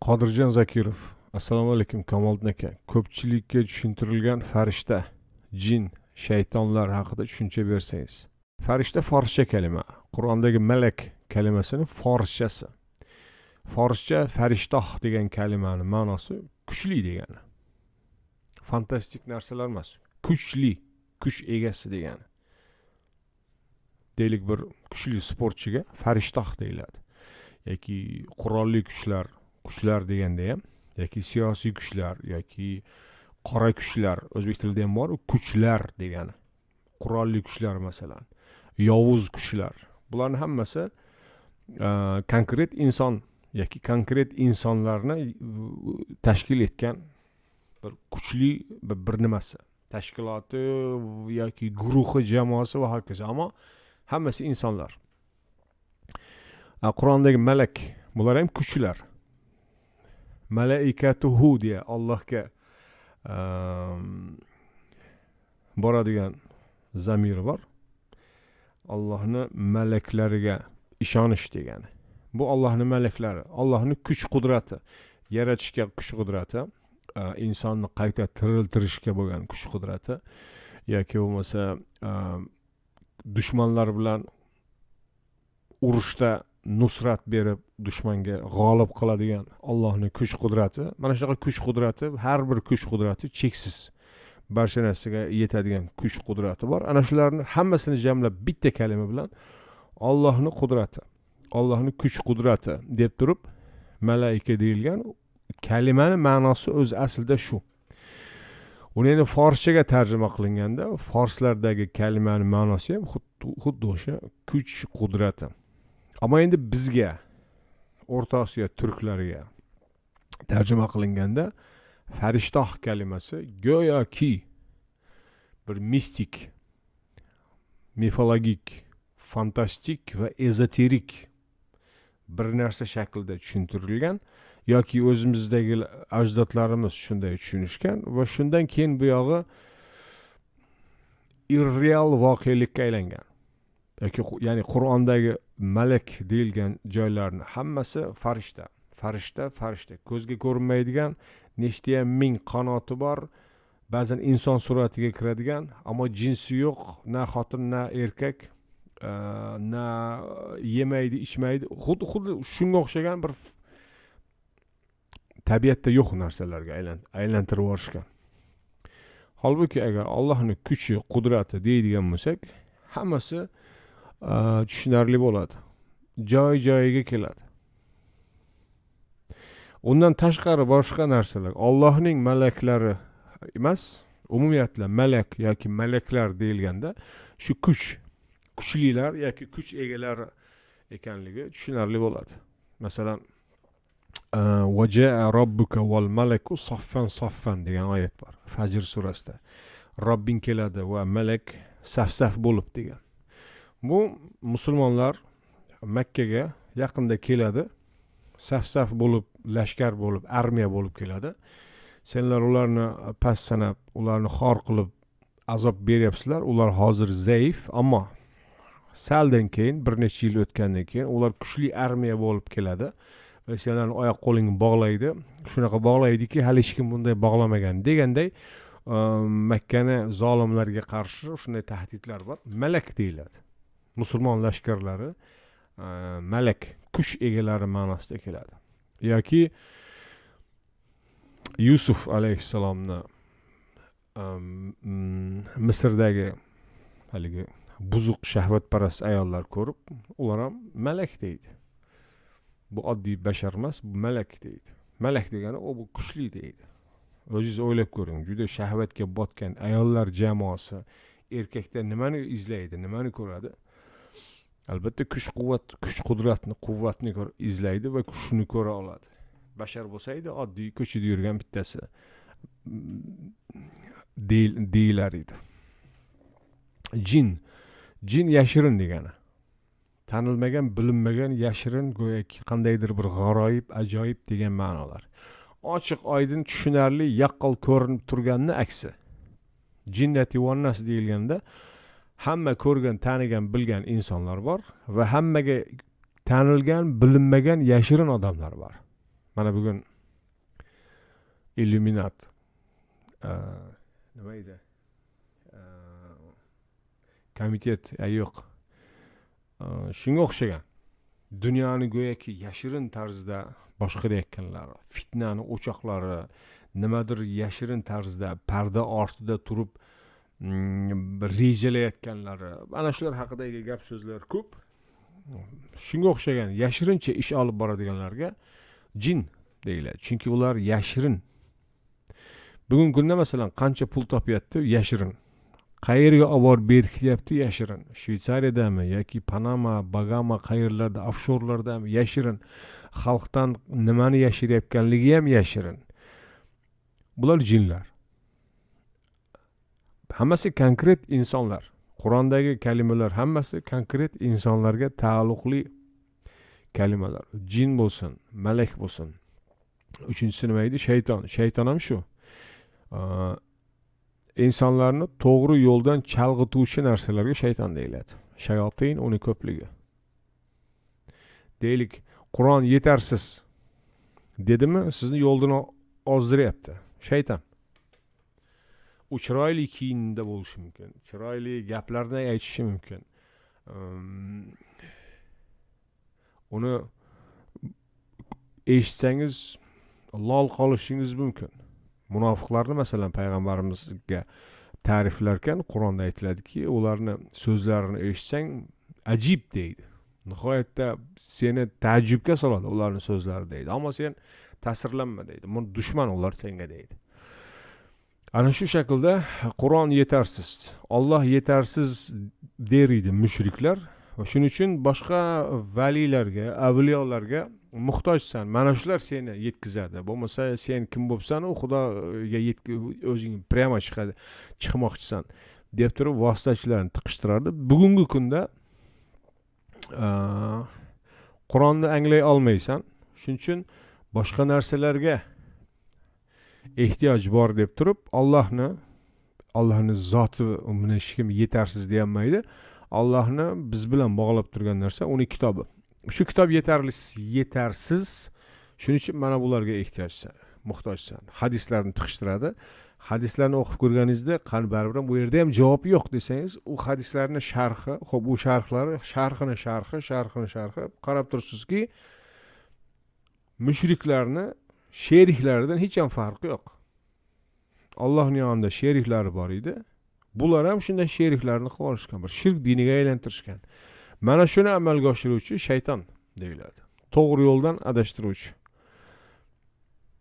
qodirjon zakirov assalomu alaykum kamoliddin aka ko'pchilikka tushuntirilgan farishta jin shaytonlar haqida tushuncha bersangiz. Farishta forscha kalima qur'ondagi malak kalimasini forschasi. Forscha farishtoh degan kalimani ma'nosi kuchli degani. Fantastik narsalar emas kuchli kuch egasi degani. Deylik bir kuchli sportchiga farishtoh deyiladi. Yoki qurolli kuchlar kuchlar deganda ham yoki siyosiy kuchlar yoki qora kuchlar o'zbek tilida ham bor kuchlar degani. Qurolli kuchlar masalan yovuz kuchlar. Bularni hammasi e, konkret inson yoki konkret insonlarni e, tashkil etgan bir kuchli bir nimasi. Tashkiloti yoki guruhi jamoasi va hokazo. Ammo hammasi insonlar. E, qur'ondagi malak bular ham kuchlar malaikatuhu deya allohga boradigan zamiri bor allohni malaklariga ishonish degani bu allohni malaklari allohni kuch qudrati yaratishga kuch qudrati insonni qayta tiriltirishga bo'lgan kuch qudrati yoki bo'lmasa dushmanlar bilan urushda nusrat berib dushmanga g'olib qiladigan allohni kuch qudrati. Mana shunaqa kuch qudrati har bir kuch qudrati cheksiz. Barcha narsaga yetadigan kuch qudrati bor. Ana shularni hammasini jamlab bitta kalima bilan ollohni qudrati ollohni kuch qudrati deb turib malaika deyilgan kalimani ma'nosi o'zi aslida shu. Uni endi forschaga tarjima qilinganda forslardagi kalimani ma'nosi ham xuddi o'sha kuch qudrati ammo endi bizga o'rta osiyo turklariga tarjima qilinganda farishtoh kalimasi go'yoki bir mistik mifologik fantastik va ezoterik bir narsa shaklida tushuntirilgan yoki o'zimizdagi ajdodlarimiz shunday tushunishgan va shundan keyin buyog'i irreal voqelikka aylangan yoki ya'ni qur'ondagi malak deyilgan joylarni hammasi farishta. Farishta farishta. Ko'zga ko'rinmaydigan nechtayam ming qanoti bor. Ba'zan inson suratiga kiradigan ammo jinsi yo'q. Na xotin na erkak e, na e, yemaydi ichmaydi. Xuddi xuddi shunga o'xshagan bir tabiatda yo'q narsalarga aylantirib yuborishgan. Holbuki agar allohni kuchi qudrati deydigan bo'lsak hammasi tushunarli bo'ladi joy joyiga keladi. Undan tashqari boshqa narsalar. Ollohning malaklari emas umumiyatla malak yoki malaklar deyilganda shu kuch kuchlilar yoki kuch egalari ekanligi tushunarli bo'ladi masalan vajaa robbuka val malaku soffan soffan degan oyat bor fajr surasida robbing keladi va malak saf saf bo'lib degan bu musulmonlar makkaga yaqinda keladi. Saf saf bo'lib lashkar bo'lib armiya bo'lib keladi. Senlar ularni past sanab ularni xor qilib azob beryapsizlar. Ular hozir zaif ammo saldan keyin bir necha yil o'tgandan keyin ular kuchli armiya bo'lib keladi. Va senlarni oyoq qo'lingni bog'laydi. Shunaqa bog'laydiki hali hech kim bunday bog'lamagan deganday makkani zolimlarga qarshi shunday tahdidlar bor. Malak deyiladi musulmon lashkarlari malak kuch egalari ma'nosida keladi. Yoki yusuf alayhissalomni misrdagi haligi buzuq shahvatparast ayollar ko'rib ular ham malak deydi. Bu oddiy bashar emas bu malak deydi. Malak degani u bu kuchli deydi. O'zingiz o'ylab ko'ring juda shahvatga botgan ayollar jamoasi erkakda nimani izlaydi nimani ko'radi albatta kuch quvvat kuch qudratni quvvatni izlaydi va shuni ko'ra oladi. Bashar bo'lsa edi oddiy ko'chada yurgan bittasi mm, deyilar edi. Jin jin yashirin degani. Tanilmagan bilinmagan yashirin go'yoki qandaydir bir g'aroyib ajoyib degan ma'nolar. Ochiq oydin tushunarli yaqqol ko'rinib turganni aksi. Jinnati vannas deyilganda hamma ko'rgan tanigan bilgan insonlar bor va hammaga tanilgan bilinmagan yashirin odamlar bor mana bugun illyuminat Ee, nima edi? Ee, komitet ya yo'q. Shunga o'xshagan. Dunyoni go'yoki yashirin tarzda boshqarayotganlar fitnani o'choqlari nimadir yashirin tarzda parda ortida turib mm, rejalayotganlari ana shular haqidagi gap so'zlar ko'p. Shunga o'xshagan yashirincha ish olib boradiganlarga jin deyiladi. Chunki ular yashirin. Bugungi kunda masalan qancha pul topyapti yashirin. Qayerga olib borib berkityapti yashirin. Shvetsariyadami yoki panama bagama qayerlarda ofshorlardami yashirin. Xalqdan nimani yashirayotganligi ham yashirin. Bular jinlar hammasi konkret insonlar. Qur'ondagi kalimalar hammasi konkret insonlarga taalluqli kalimalar. Jin bo'lsin malak bo'lsin. Uchinchisi nima edi? Shayton. Shayton ham shu. İnsonlarni to'g'ri yo'ldan chalg'ituvchi narsalarga shayton deyiladi. Shayotin uni ko'pligi. Deylik qur'on yetarsiz. Dedimi? Sizni yo'ldan ozdiryapti. Shayton u chiroyli kiyimda bo'lishi mumkin chiroyli gaplarni aytishi mumkin uni eshitsangiz lol qolishingiz mumkin munofiqlarni masalan payg'ambarimizga ta'riflarkan qur'onda aytiladiki ularni so'zlarini eshitsang ajib deydi nihoyatda seni taajjubga soladi ularni so'zlari deydi ammo sen ta'sirlanma deydi dushman ular senga deydi ana shu shaklda qur'on yetarsiz olloh yetarsiz der edi mushriklar va shuning uchun boshqa valiylarga avliyolarga muhtojsan mana shular seni yetkazadi bo'lmasa sen kim bo'libsan u xudoga yetki o'zing прямо chiqadi chiqmoqchisan deb turib vositachilarni tiqishtirardi bugungi kunda aa, qur'onni anglay olmaysan shuning uchun boshqa narsalarga ehtiyoj bor deb turib ollohni ollohni zoti buni hech kim yetarsiz deyolmaydi ollohni biz bilan bog'lab turgan narsa uni kitobi shu kitob yetarli yetarsiz shuning uchun mana bularga ehtiyojsan muhtojsan hadislarni tiqishtiradi hadislarni o'qib ko'rganingizda qani baribir ham bu yerda ham javob yo'q desangiz u hadislarni sharhi ho'p u sharhlari sharhini sharhi sharhini sharhi qarab turibsizki mushriklarni sheriklaridan hech ham farqi yo'q allohni yonida sheriklari bor edi bular ham shunday sheriklarni qilib yuborishgan bir shirk diniga aylantirishgan mana shuni amalga oshiruvchi shayton deyiladi. To'g'ri yo'ldan adashtiruvchi